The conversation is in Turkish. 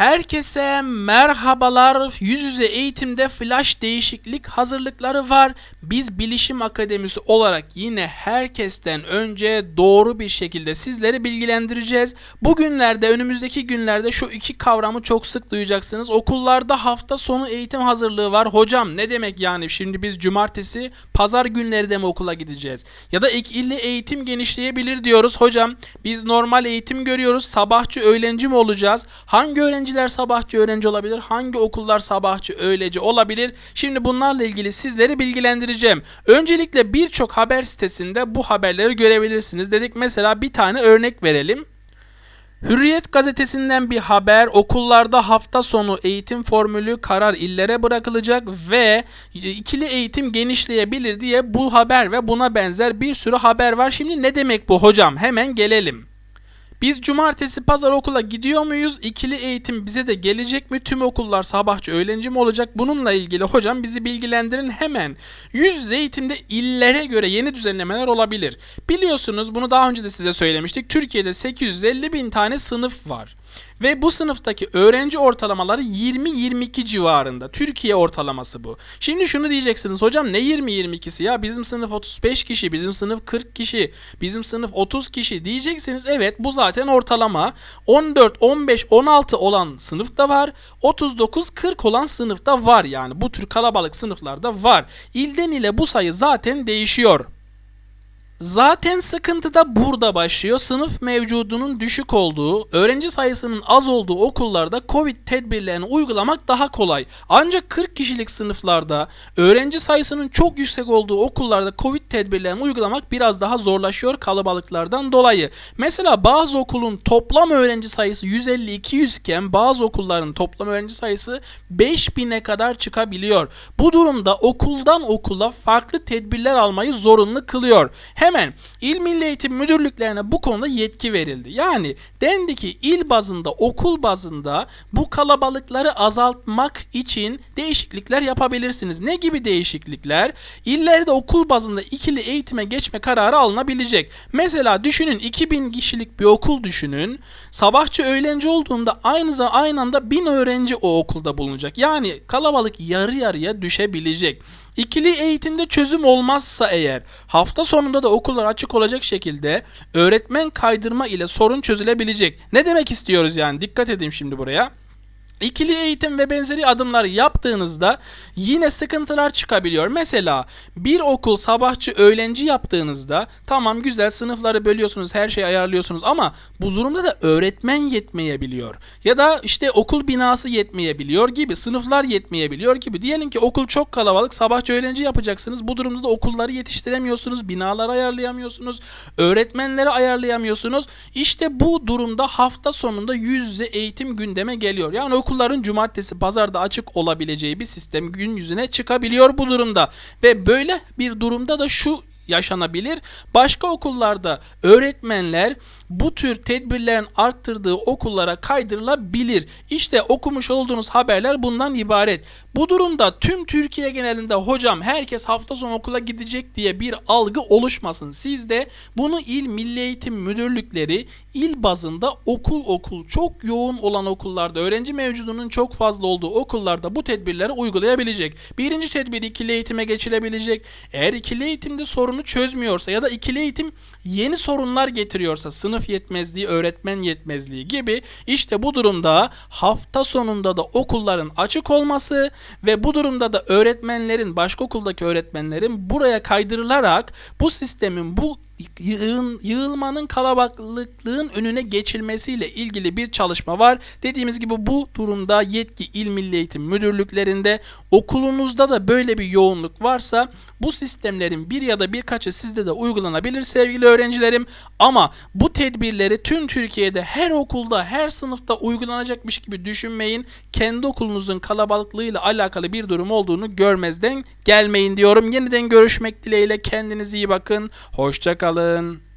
Herkese merhabalar. Yüz yüze eğitimde flash değişiklik hazırlıkları var. Biz Bilişim Akademisi olarak yine herkesten önce doğru bir şekilde sizleri bilgilendireceğiz. Bugünlerde önümüzdeki günlerde şu iki kavramı çok sık duyacaksınız. Okullarda hafta sonu eğitim hazırlığı var. Hocam ne demek yani şimdi biz cumartesi pazar günleri de mi okula gideceğiz? Ya da ilk illi eğitim genişleyebilir diyoruz. Hocam biz normal eğitim görüyoruz. Sabahçı öğlenci mi olacağız? Hangi öğrenciler sabahçı öğrenci olabilir? Hangi okullar sabahçı öğleci olabilir? Şimdi bunlarla ilgili sizleri bilgilendireceğim. Öncelikle birçok haber sitesinde bu haberleri görebilirsiniz. Dedik mesela bir tane örnek verelim. Hürriyet gazetesinden bir haber okullarda hafta sonu eğitim formülü karar illere bırakılacak ve ikili eğitim genişleyebilir diye bu haber ve buna benzer bir sürü haber var. Şimdi ne demek bu hocam? Hemen gelelim. Biz cumartesi pazar okula gidiyor muyuz? İkili eğitim bize de gelecek mi? Tüm okullar sabahçı öğlenci mi olacak? Bununla ilgili hocam bizi bilgilendirin hemen. Yüz yüze eğitimde illere göre yeni düzenlemeler olabilir. Biliyorsunuz bunu daha önce de size söylemiştik. Türkiye'de 850 bin tane sınıf var. Ve bu sınıftaki öğrenci ortalamaları 20-22 civarında. Türkiye ortalaması bu. Şimdi şunu diyeceksiniz hocam ne 20-22'si ya bizim sınıf 35 kişi, bizim sınıf 40 kişi, bizim sınıf 30 kişi diyeceksiniz. Evet bu zaten ortalama. 14, 15, 16 olan sınıf da var. 39, 40 olan sınıf da var yani. Bu tür kalabalık sınıflarda var. İlden ile bu sayı zaten değişiyor. Zaten sıkıntı da burada başlıyor. Sınıf mevcudunun düşük olduğu, öğrenci sayısının az olduğu okullarda Covid tedbirlerini uygulamak daha kolay. Ancak 40 kişilik sınıflarda, öğrenci sayısının çok yüksek olduğu okullarda Covid tedbirlerini uygulamak biraz daha zorlaşıyor kalabalıklardan dolayı. Mesela bazı okulun toplam öğrenci sayısı 150-200 iken bazı okulların toplam öğrenci sayısı 5000'e kadar çıkabiliyor. Bu durumda okuldan okula farklı tedbirler almayı zorunlu kılıyor. Hem Hemen İl Milli Eğitim Müdürlüklerine bu konuda yetki verildi. Yani dendi ki il bazında, okul bazında bu kalabalıkları azaltmak için değişiklikler yapabilirsiniz. Ne gibi değişiklikler? İllerde okul bazında ikili eğitime geçme kararı alınabilecek. Mesela düşünün 2000 kişilik bir okul düşünün. Sabahçı öğlenci olduğunda aynı aynı anda 1000 öğrenci o okulda bulunacak. Yani kalabalık yarı yarıya düşebilecek. İkili eğitimde çözüm olmazsa eğer hafta sonunda da okullar açık olacak şekilde öğretmen kaydırma ile sorun çözülebilecek. Ne demek istiyoruz yani? Dikkat edin şimdi buraya. İkili eğitim ve benzeri adımlar yaptığınızda yine sıkıntılar çıkabiliyor. Mesela bir okul sabahçı öğlenci yaptığınızda tamam güzel sınıfları bölüyorsunuz her şeyi ayarlıyorsunuz ama bu durumda da öğretmen yetmeyebiliyor. Ya da işte okul binası yetmeyebiliyor gibi sınıflar yetmeyebiliyor gibi. Diyelim ki okul çok kalabalık sabahçı öğlenci yapacaksınız. Bu durumda da okulları yetiştiremiyorsunuz. Binaları ayarlayamıyorsunuz. Öğretmenleri ayarlayamıyorsunuz. İşte bu durumda hafta sonunda yüz yüze eğitim gündeme geliyor. Yani okul okulların cumartesi pazarda açık olabileceği bir sistem gün yüzüne çıkabiliyor bu durumda. Ve böyle bir durumda da şu yaşanabilir. Başka okullarda öğretmenler bu tür tedbirlerin arttırdığı okullara kaydırılabilir. İşte okumuş olduğunuz haberler bundan ibaret. Bu durumda tüm Türkiye genelinde hocam herkes hafta sonu okula gidecek diye bir algı oluşmasın. Siz de bunu il milli eğitim müdürlükleri il bazında okul okul çok yoğun olan okullarda öğrenci mevcudunun çok fazla olduğu okullarda bu tedbirleri uygulayabilecek. Birinci tedbir ikili eğitime geçilebilecek. Eğer ikili eğitimde sorunu çözmüyorsa ya da ikili eğitim yeni sorunlar getiriyorsa sınıf yetmezliği, öğretmen yetmezliği gibi işte bu durumda hafta sonunda da okulların açık olması ve bu durumda da öğretmenlerin, başka okuldaki öğretmenlerin buraya kaydırılarak bu sistemin bu yığın, yığılmanın kalabalıklığın önüne geçilmesiyle ilgili bir çalışma var. Dediğimiz gibi bu durumda yetki il milli eğitim müdürlüklerinde okulunuzda da böyle bir yoğunluk varsa bu sistemlerin bir ya da birkaçı sizde de uygulanabilir sevgili öğrencilerim. Ama bu tedbirleri tüm Türkiye'de her okulda her sınıfta uygulanacakmış gibi düşünmeyin. Kendi okulunuzun kalabalıklığıyla alakalı bir durum olduğunu görmezden gelmeyin diyorum. Yeniden görüşmek dileğiyle kendinize iyi bakın. Hoşçakalın. אַן